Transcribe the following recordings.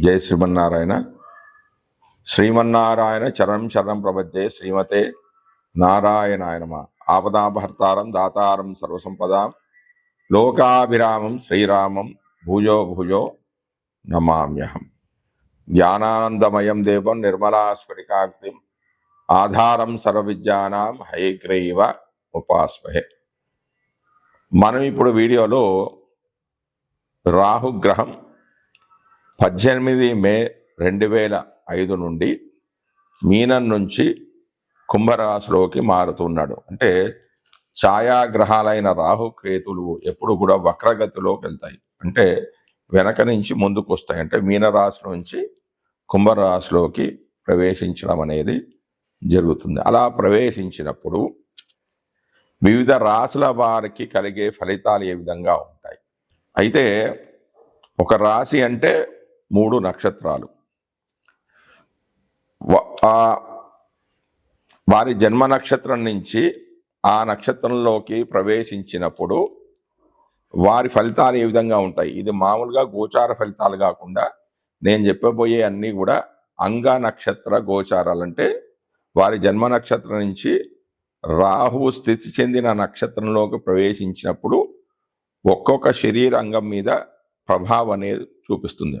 జయ శ్రీమన్నారాయణ. శ్రీమన్నారాయణ చరణం శరణం ప్రపద్యే శ్రీమతే నారాయణాయనమ. ఆపదాభర్తారం దాతారం సర్వసంపదాం. లోకాభిరామం శ్రీరామం భూజో భూజో నమామ్యహం. జ్ఞానానందమయం దేవం నిర్మలా స్ఫటికాగ్నిం ఆధారం సర్వవిద్యానాం హైగ్రీవ ఉపాస్మహే. మనం ఇప్పుడు వీడియోలో రాహుగ్రహం పద్దెనిమిది మే రెండు వేల ఐదు నుండి మీనం నుంచి కుంభరాశిలోకి మారుతున్నాడు. అంటే ఛాయాగ్రహాలైన రాహు కేతులు ఎప్పుడు కూడా వక్రగతిలోకి వెళ్తాయి. అంటే వెనక నుంచి ముందుకు వస్తాయి అంటే మీనరాశి నుంచి కుంభరాశిలోకి ప్రవేశించడం అనేది జరుగుతుంది. అలా ప్రవేశించినప్పుడు వివిధ రాశుల వారికి కలిగే ఫలితాలు ఏ విధంగా ఉంటాయి? అయితే ఒక రాశి అంటే మూడు నక్షత్రాలు. వారి జన్మ నక్షత్రం నుంచి ఆ నక్షత్రంలోకి ప్రవేశించినప్పుడు వారి ఫలితాలు ఏ విధంగా ఉంటాయి? ఇది మామూలుగా గోచార ఫలితాలు కాకుండా నేను చెప్పబోయే అన్నీ కూడా అంగ నక్షత్ర గోచారాలు. అంటే వారి జన్మ నక్షత్రం నుంచి రాహువు స్థితి చెందిన నక్షత్రంలోకి ప్రవేశించినప్పుడు ఒక్కొక్క శరీర అంగం మీద ప్రభావం అనేది చూపిస్తుంది.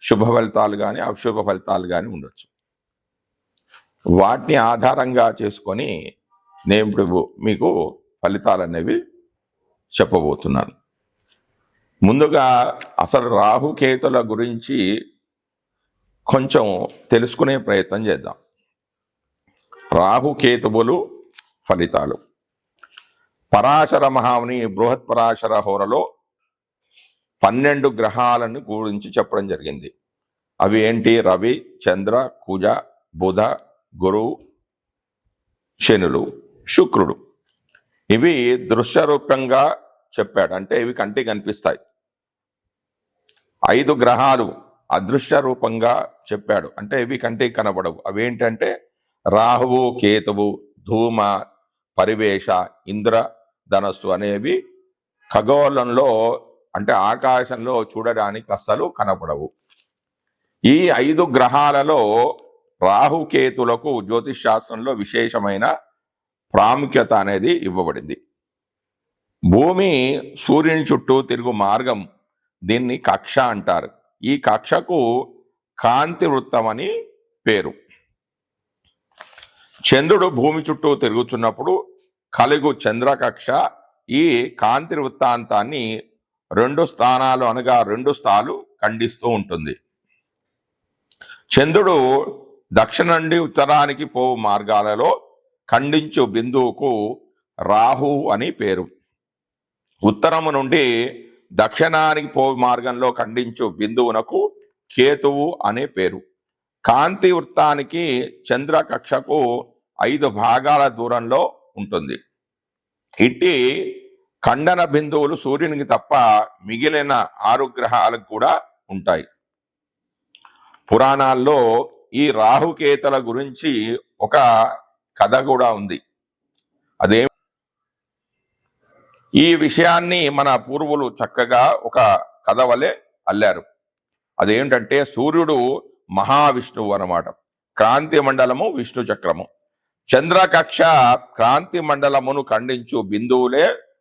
శుభ ఫలితాలు కానీ అశుభ ఫలితాలు కానీ ఉండొచ్చు. వాటిని ఆధారంగా చేసుకొని నేను ఇప్పుడు మీకు ఫలితాలు అనేవి చెప్పబోతున్నాను. ముందుగా అసలు రాహుకేతుల గురించి కొంచెం తెలుసుకునే ప్రయత్నం చేద్దాం. రాహుకేతువులు ఫలితాలు. పరాశర మహాముని బృహత్ పరాశర హోరలో పన్నెండు గ్రహాలను గురించి చెప్పడం జరిగింది. అవి ఏంటి? రవి చంద్ర కుజ బుధ గురు శనులు శుక్రుడు. ఇవి దృశ్య రూపంగా చెప్పాడు. అంటే ఇవి కంటికి కనిపిస్తాయి. ఐదు గ్రహాలు అదృశ్య రూపంగా చెప్పాడు. అంటే ఇవి కంటికి కనబడవు. అవి ఏంటంటే రాహువు కేతువు ధూమ పరివేష ఇంద్ర ధనస్సు అనేవి ఖగోళంలో అంటే ఆకాశంలో చూడడానికి అస్సలు కనపడవు. ఈ ఐదు గ్రహాలలో రాహుకేతులకు జ్యోతిష్ శాస్త్రంలో విశేషమైన ప్రాముఖ్యత అనేది ఇవ్వబడింది. భూమి సూర్యుని చుట్టూ తిరుగు మార్గం దీన్ని కక్ష అంటారు. ఈ కక్షకు కాంతి వృత్తం అని పేరు. చంద్రుడు భూమి చుట్టూ తిరుగుతున్నప్పుడు కలుగు చంద్రకక్ష ఈ కాంతి వృత్తాంతాన్ని రెండు స్థానాలు అనగా రెండు స్థాలు ఖండిస్తూ ఉంటుంది. చంద్రుడు దక్షిణ నుండి ఉత్తరానికి పోవు మార్గాలలో ఖండించు బిందువుకు రాహు అని పేరు. ఉత్తరము నుండి దక్షిణానికి పోవు మార్గంలో ఖండించు బిందువునకు కేతువు అనే పేరు. కాంతి వృత్తానికి చంద్ర కక్షకు ఐదు భాగాల దూరంలో ఉంటుంది. ఇట్టి ఖండన బిందువులు సూర్యునికి తప్ప మిగిలిన ఆరు గ్రహాలకు కూడా ఉంటాయి. పురాణాల్లో ఈ రాహుకేతల గురించి ఒక కథ కూడా ఉంది. అదే ఈ విషయాన్ని మన పూర్వులు చక్కగా ఒక కథ వలె అల్లారు. అదేంటంటే సూర్యుడు మహావిష్ణువు అనమాట క్రాంతి మండలము విష్ణు చక్రము. చంద్రకక్ష క్రాంతి మండలమును ఖండించు బిందువులే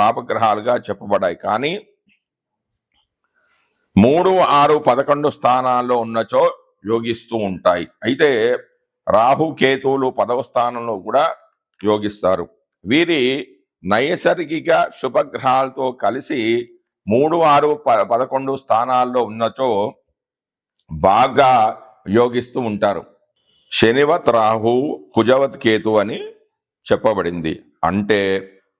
పాపగ్రహాలుగా చెప్పబడాయి కానీ మూడు ఆరు పదకొండు స్థానాల్లో ఉన్నచో యోగిస్తూ ఉంటాయి. అయితే రాహు కేతువులు పదవ స్థానంలో కూడా యోగిస్తారు. వీరి నైసర్గిక శుభగ్రహాలతో కలిసి మూడు ఆరు ప- పదకొండు స్థానాల్లో ఉన్నచో బాగా యోగిస్తూ ఉంటారు. శనివత్ రాహు కుజవత్ కేతు అని చెప్పబడింది. అంటే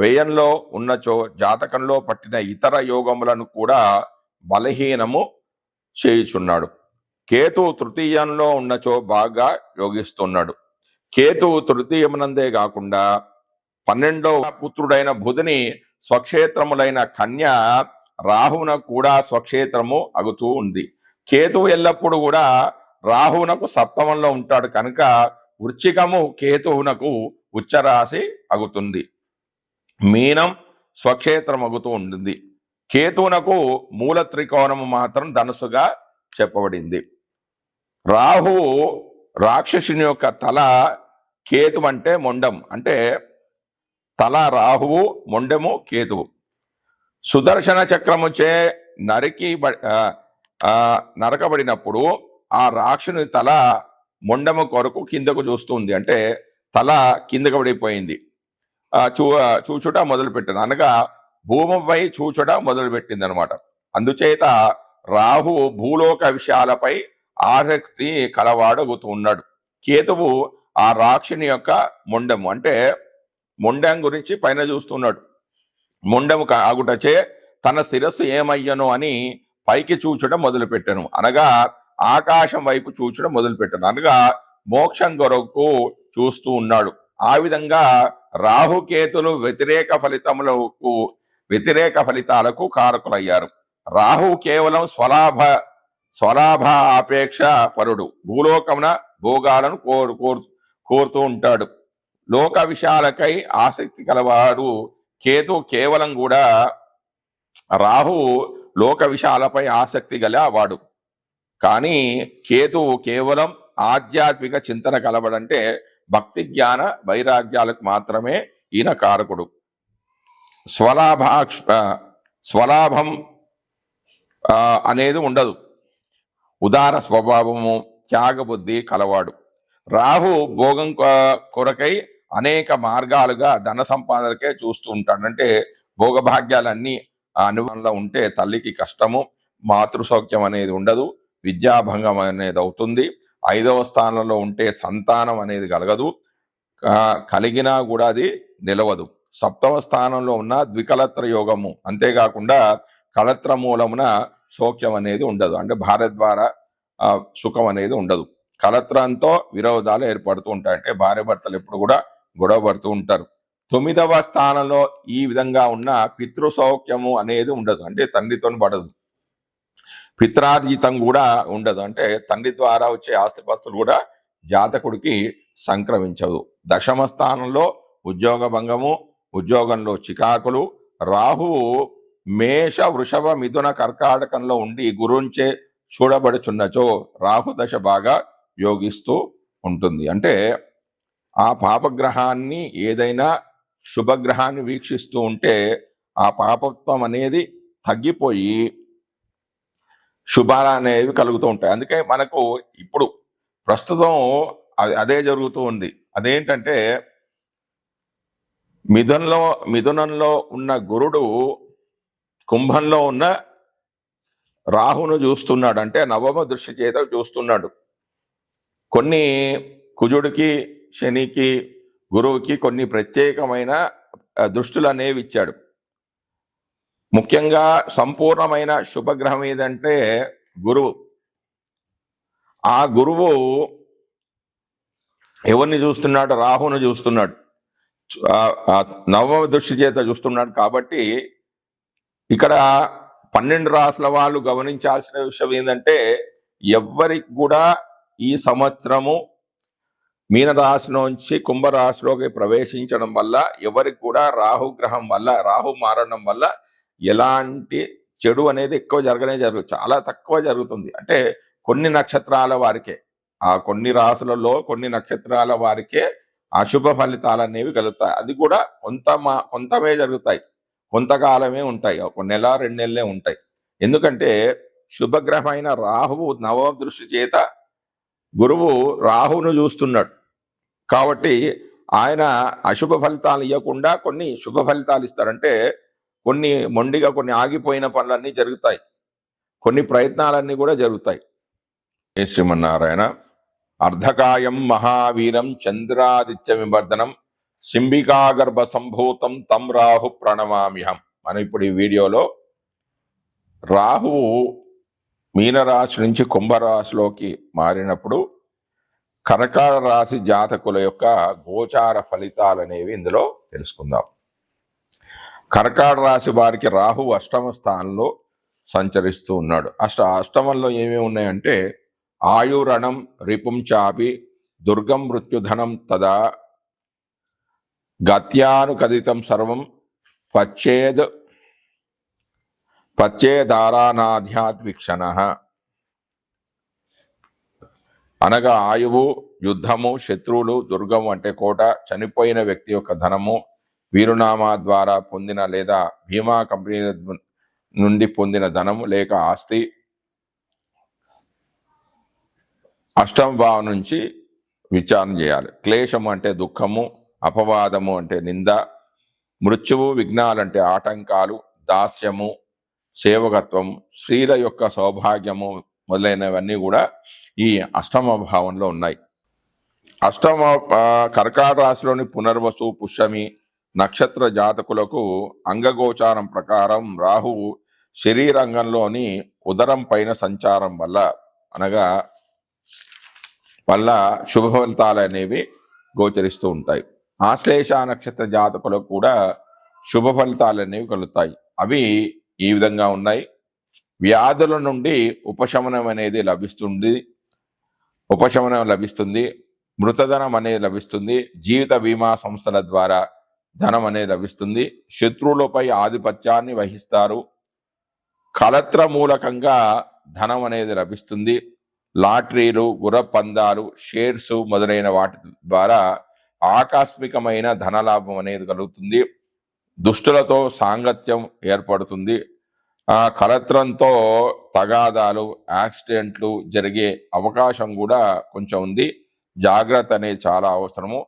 వ్యయంలో ఉన్నచో జాతకంలో పట్టిన ఇతర యోగములను కూడా బలహీనము చేయుచున్నాడు. కేతు తృతీయంలో ఉన్నచో బాగా యోగిస్తున్నాడు. కేతు తృతీయమునందే కాకుండా పన్నెండవ పుత్రుడైన బుధుని స్వక్షేత్రములైన కన్య రాహువున కూడా స్వక్షేత్రము అగుతూ ఉంది. కేతువు ఎల్లప్పుడూ కూడా రాహువునకు సప్తమంలో ఉంటాడు కనుక వృచ్చికము కేతువునకు ఉచ్చరాశి అగుతుంది. మీనం స్వక్షేత్రమగుతూ ఉంటుంది. కేతువునకు మూల త్రికోణము మాత్రం ధనుసుగా చెప్పబడింది. రాహువు రాక్షసుని యొక్క తల కేతు అంటే మొండం. అంటే తల రాహువు మొండెము కేతువు. సుదర్శన చక్రముచే నరికి బ- నరకబడినప్పుడు ఆ రాక్షుని తల మొండము కొరకు కిందకు చూస్తుంది అంటే తల కిందకు పడిపోయింది. చూ చూచుట మొదలుపెట్టాను అనగా భూమిపై చూచుట మొదలుపెట్టింది అనమాట అందుచేత రాహు భూలోక విషయాలపై ఆసక్తి కలవాడగుతూ ఉన్నాడు కేతువు ఆ రాక్షుని యొక్క మొండము. అంటే మొండం గురించి పైన చూస్తున్నాడు. మొండము ఆగుటచే తన శిరస్సు ఏమయ్యను అని పైకి చూచడం మొదలుపెట్టాను. అనగా ఆకాశం వైపు చూచడం మొదలుపెట్టాను. అనగా మోక్షం కొరకు చూస్తూ ఉన్నాడు. ఆ విధంగా రాహుకేతులు వ్యతిరేక ఫలితములకు వ్యతిరేక ఫలితాలకు కారకులయ్యారు. రాహు కేవలం స్వలాభ స్వలాభ ఆపేక్ష పరుడు. భూలోకమున భోగాలను కోరు కోరు కోరుతూ ఉంటాడు. లోక విషయాలకై ఆసక్తి కలవాడు కేతు కేవలం కూడా రాహు లోక విషయాలపై ఆసక్తి గల వాడు. కానీ కేతు కేవలం ఆధ్యాత్మిక చింతన కలవడంటే భక్తి జ్ఞాన వైరాగ్యాలకు మాత్రమే ఈయన కారకుడు. స్వలాభాక్ష స్వలాభం అనేది ఉండదు. ఉదార స్వభావము త్యాగబుద్ధి కలవాడు. రాహు భోగం కొరకై అనేక మార్గాలుగా ధన సంపాదనకే చూస్తూ ఉంటాడు. అంటే భోగభాగ్యాలన్నీ ఆ అనుభవంలో ఉంటే తల్లికి కష్టము మాతృసౌఖ్యం అనేది ఉండదు విద్యాభంగం అనేది అవుతుంది. ఐదవ స్థానంలో ఉంటే సంతానం అనేది కలగదు. కలిగినా కూడా అది నిలవదు. సప్తవ స్థానంలో ఉన్న ద్వికలత్ర యోగము అంతేకాకుండా కలత్ర మూలమున సౌఖ్యం అనేది ఉండదు. అంటే భార్య ద్వారా సుఖం అనేది ఉండదు. కలత్రంతో విరోధాలు ఏర్పడుతూ ఉంటాయి. అంటే భార్య భర్తలు ఎప్పుడు కూడా గొడవ పడుతూ ఉంటారు. తొమ్మిదవ స్థానంలో ఈ విధంగా ఉన్న పితృ సౌఖ్యము అనేది ఉండదు. అంటే తండ్రితో పడదు. పిత్రార్జితం కూడా ఉండదు. అంటే తండ్రి ద్వారా వచ్చే ఆస్తిపాస్తులు కూడా జాతకుడికి సంక్రమించదు. దశమ స్థానంలో ఉద్యోగ భంగము ఉద్యోగంలో చికాకులు రాహువు మేష వృషభ మిథున కర్కాటకంలో ఉండి గురుంచే చూడబడుచున్నచో రాహు దశ బాగా యోగిస్తూ ఉంటుంది. అంటే ఆ పాపగ్రహాన్ని ఏదైనా శుభగ్రహాన్ని వీక్షిస్తూ ఉంటే ఆ పాపత్వం అనేది తగ్గిపోయి శుభాలు అనేవి కలుగుతూ ఉంటాయి. అందుకే మనకు ఇప్పుడు ప్రస్తుతం అ- అదే జరుగుతూ ఉంది. అదేంటంటే మిథునంలో మిథునంలో ఉన్న గురుడు కుంభంలో ఉన్న రాహును చూస్తున్నాడు. అంటే నవమ దృష్టి చేత చూస్తున్నాడు. కొన్ని కుజుడికి శనికి గురువుకి కొన్ని ప్రత్యేకమైన దృష్టిలు దృష్టులు అనేవి ఇచ్చాడు. ముఖ్యంగా సంపూర్ణమైన శుభగ్రహం ఏదంటే గురువు. ఆ గురువు ఎవరిని చూస్తున్నాడు? రాహును చూస్తున్నాడు. నవమ దృష్టి చేత చూస్తున్నాడు కాబట్టి ఇక్కడ పన్నెండు రాసుల వాళ్ళు గమనించాల్సిన విషయం ఏంటంటే ఎవ్వరికి కూడా ఈ సంవత్సరము మీనరాశి నుంచి కుంభరాశిలోకి ప్రవేశించడం వల్ల ఎవరికి కూడా రాహు గ్రహం వల్ల రాహు మారడం వల్ల ఎలాంటి చెడు అనేది ఎక్కువ జరగనే జరుగు చాలా తక్కువ జరుగుతుంది. అంటే కొన్ని నక్షత్రాల వారికే ఆ కొన్ని రాసులలో కొన్ని నక్షత్రాల వారికే అశుభ ఫలితాలు అనేవి కలుగుతాయి. అది కూడా కొంత మా కొంతమే జరుగుతాయి. కొంతకాలమే ఉంటాయి. ఒక నెల రెండు నెలలే ఉంటాయి. ఎందుకంటే శుభగ్రహమైన రాహువు నవ దృష్టి చేత గురువు రాహువును చూస్తున్నాడు. కాబట్టి ఆయన అశుభ ఫలితాలు ఇవ్వకుండా కొన్ని శుభ ఫలితాలు ఇస్తారంటే కొన్ని మొండిగా కొన్ని ఆగిపోయిన పనులన్నీ జరుగుతాయి. కొన్ని ప్రయత్నాలన్నీ కూడా జరుగుతాయి. ఏ శ్రీమన్నారాయణ అర్ధకాయం మహావీరం చంద్రాదిత్య వివర్ధనం సింబికాగర్భ సంభూతం తం రాహు ప్రణమామిహం మనం ఇప్పుడు ఈ వీడియోలో రాహువు మీనరాశి నుంచి కుంభరాశిలోకి మారినప్పుడు కర్కాట రాశి జాతకుల యొక్క గోచార ఫలితాలు అనేవి ఇందులో తెలుసుకుందాం. కర్కాడ రాశి వారికి రాహు అష్టమ స్థానంలో సంచరిస్తూ ఉన్నాడు. అష్ట అష్టమంలో ఏమేమి ఉన్నాయంటే ఆయురణం రిపుం చాపి దుర్గం మృత్యుధనం తదా గత్యానుకదితం సర్వం పచ్చేద్ పచ్చేదారానాధ్యాత్విక్షణ అనగా ఆయువు యుద్ధము శత్రువులు దుర్గము అంటే కోట చనిపోయిన వ్యక్తి యొక్క ధనము వీరునామా ద్వారా పొందిన లేదా బీమా కంపెనీ నుండి పొందిన ధనము లేక ఆస్తి అష్టమ భావం నుంచి విచారణ చేయాలి. క్లేశము అంటే దుఃఖము అపవాదము అంటే నింద మృత్యువు విఘ్నాలంటే ఆటంకాలు దాస్యము సేవకత్వం స్త్రీల యొక్క సౌభాగ్యము మొదలైనవన్నీ కూడా ఈ అష్టమ భావంలో ఉన్నాయి. అష్టమ కర్కాట రాశిలోని పునర్వసు పుష్యమి నక్షత్ర జాతకులకు అంగగోచారం ప్రకారం రాహువు శరీరంగంలోని ఉదరం పైన సంచారం వల్ల అనగా వల్ల శుభ ఫలితాలు అనేవి గోచరిస్తూ ఉంటాయి. ఆశ్లేష నక్షత్ర జాతకులకు కూడా శుభ ఫలితాలు అనేవి కలుగుతాయి. అవి ఈ విధంగా ఉన్నాయి. వ్యాధుల నుండి ఉపశమనం అనేది లభిస్తుంది. ఉపశమనం లభిస్తుంది. మృతధనం అనేది లభిస్తుంది. జీవిత బీమా సంస్థల ద్వారా ధనం అనేది లభిస్తుంది. శత్రువులపై ఆధిపత్యాన్ని వహిస్తారు. కలత్ర మూలకంగా ధనం అనేది లభిస్తుంది. లాటరీలు గుర్రపందాలు షేర్స్ మొదలైన వాటి ద్వారా ఆకస్మికమైన ధనలాభం అనేది కలుగుతుంది. దుష్టులతో సాంగత్యం ఏర్పడుతుంది. కలత్రంతో తగాదాలు యాక్సిడెంట్లు జరిగే అవకాశం కూడా కొంచెం ఉంది. జాగ్రత్త అనేది చాలా అవసరము.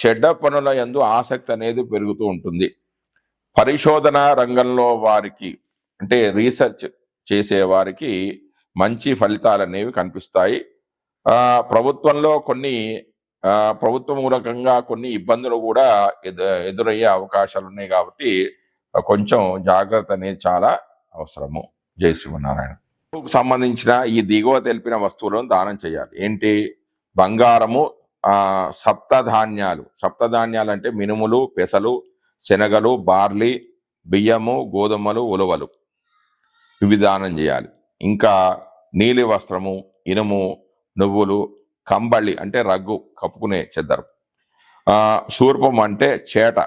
చెడ్డ పనుల యందు ఆసక్తి అనేది పెరుగుతూ ఉంటుంది. పరిశోధన రంగంలో వారికి అంటే రీసెర్చ్ చేసే వారికి మంచి ఫలితాలు అనేవి కనిపిస్తాయి. ప్రభుత్వంలో కొన్ని ప్రభుత్వ మూలకంగా కొన్ని ఇబ్బందులు కూడా ఎదు ఎదురయ్యే అవకాశాలు ఉన్నాయి కాబట్టి కొంచెం జాగ్రత్త అనేది చాలా అవసరము. జై శ్రీమన్నారాయణ. సంబంధించిన ఈ దిగువ తెలిపిన వస్తువులను దానం చేయాలి. ఏంటి? బంగారము సప్తధాన్యాలు సప్తధాన్యాలు. అంటే మినుములు పెసలు శనగలు బార్లీ బియ్యము గోధుమలు ఉలవలు. ఇవి దానం చేయాలి. ఇంకా నీలి వస్త్రము ఇనుము నువ్వులు కంబళి అంటే రగ్గు కప్పుకునే చెద్దరు. శూర్పం అంటే చేట.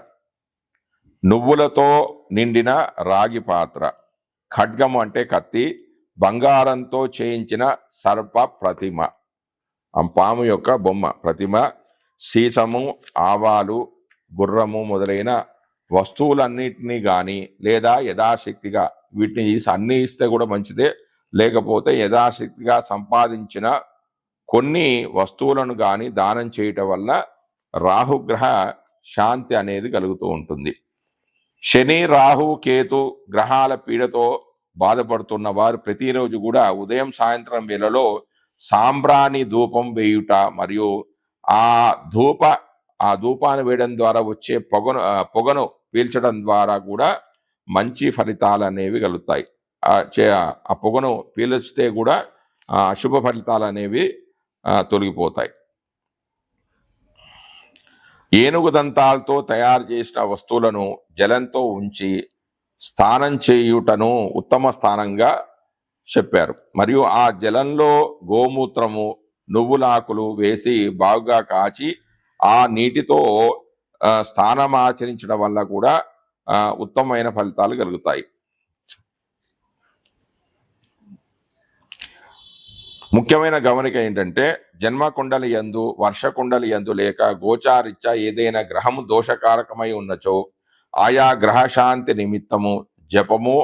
నువ్వులతో నిండిన రాగి పాత్ర. ఖడ్గం అంటే కత్తి. బంగారంతో చేయించిన సర్ప ప్రతిమ. ఆ పాము యొక్క బొమ్మ ప్రతిమ సీసము ఆవాలు గుర్రము మొదలైన వస్తువులన్నింటినీ కానీ లేదా యథాశక్తిగా వీటిని అన్ని ఇస్తే కూడా మంచిదే. లేకపోతే యథాశక్తిగా సంపాదించిన కొన్ని వస్తువులను కానీ దానం చేయటం వల్ల రాహుగ్రహ శాంతి అనేది కలుగుతూ ఉంటుంది. శని రాహు కేతు గ్రహాల పీడతో బాధపడుతున్న వారు ప్రతిరోజు కూడా ఉదయం సాయంత్రం వేళలో సాంబ్రాణి ధూపం వేయుట మరియు ఆ ధూప ఆ ధూపాన్ని వేయడం ద్వారా వచ్చే పొగను పొగను పీల్చడం ద్వారా కూడా మంచి ఫలితాలు అనేవి కలుగుతాయి. ఆ పొగను పీల్చితే కూడా శుభ అశుభ ఫలితాలు అనేవి తొలగిపోతాయి. ఏనుగు దంతాలతో తయారు చేసిన వస్తువులను జలంతో ఉంచి స్నానం చేయుటను ఉత్తమ స్థానంగా చెప్పారు. మరియు ఆ జలంలో గోమూత్రము నువ్వులాకులు వేసి బాగుగా కాచి ఆ నీటితో స్థానమాచరించడం ఆచరించడం వల్ల కూడా ఉత్తమమైన ఫలితాలు కలుగుతాయి. ముఖ్యమైన గమనిక ఏంటంటే జన్మ కుండలి యందు వర్ష కుండలి యందు లేక గోచారిత్య ఏదైనా గ్రహము దోషకారకమై ఉన్నచో ఆయా గ్రహ శాంతి నిమిత్తము జపము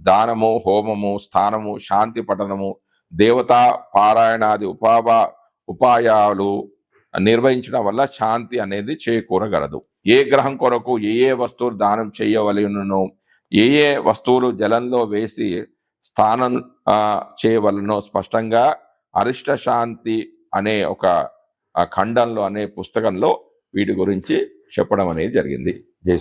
దానము హోమము స్థానము శాంతి పఠనము దేవతా పారాయణాది ఉపాభా ఉపాయాలు నిర్వహించడం వల్ల శాంతి అనేది చేకూరగలదు. ఏ గ్రహం కొరకు ఏ ఏ వస్తువులు దానం చేయవలెనునో ఏ ఏ వస్తువులు జలంలో వేసి స్థానం చేయవలనో స్పష్టంగా అరిష్ట శాంతి అనే ఒక ఖండంలో అనే పుస్తకంలో వీటి గురించి చెప్పడం అనేది జరిగింది. జై